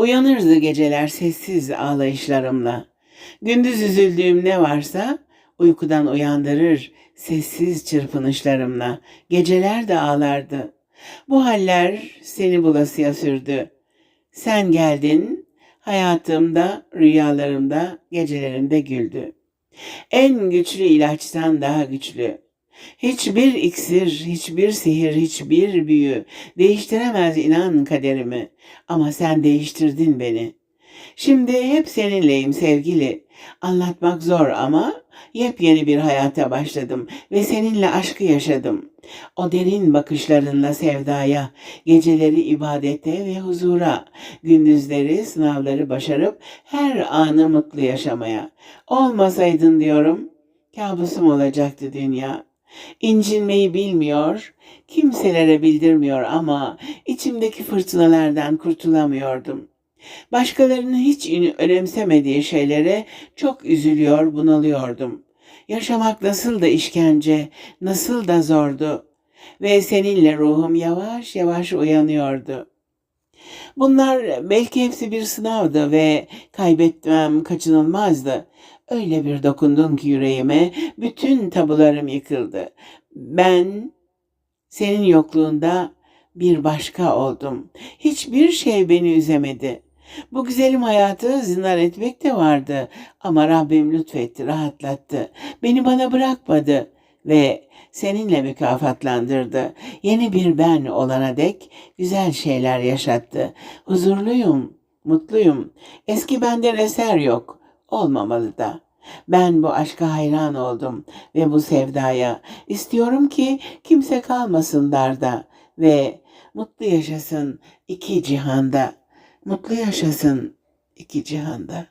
Uyanırdı geceler sessiz ağlayışlarımla. Gündüz üzüldüğüm ne varsa uykudan uyandırır sessiz çırpınışlarımla. Geceler de ağlardı. Bu haller seni bulasıya sürdü. Sen geldin, hayatımda, rüyalarımda, gecelerimde güldü. En güçlü ilaçtan daha güçlü. Hiçbir iksir, hiçbir sihir, hiçbir büyü değiştiremez inan kaderimi. Ama sen değiştirdin beni. Şimdi hep seninleyim sevgili. Anlatmak zor ama yepyeni bir hayata başladım ve seninle aşkı yaşadım. O derin bakışlarınla sevdaya, geceleri ibadete ve huzura, gündüzleri sınavları başarıp her anı mutlu yaşamaya. Olmasaydın diyorum, kabusum olacaktı dünya. İncinmeyi bilmiyor, kimselere bildirmiyor ama içimdeki fırtınalardan kurtulamıyordum. Başkalarının hiç önemsemediği şeylere çok üzülüyor, bunalıyordum. Yaşamak nasıl da işkence, nasıl da zordu. Ve seninle ruhum yavaş yavaş uyanıyordu. Bunlar belki hepsi bir sınavdı ve kaybetmem kaçınılmazdı. Öyle bir dokundun ki yüreğime bütün tabularım yıkıldı. Ben senin yokluğunda bir başka oldum. Hiçbir şey beni üzemedi. Bu güzelim hayatı zindan etmek de vardı ama Rabbim lütfetti, rahatlattı. Beni bana bırakmadı ve seninle mükafatlandırdı. Yeni bir ben olana dek güzel şeyler yaşattı. Huzurluyum, mutluyum. Eski benden eser yok. Olmamalı da. Ben bu aşka hayran oldum ve bu sevdaya. İstiyorum ki kimse kalmasın darda ve mutlu yaşasın iki cihanda. Mutlu yaşasın iki cihanda.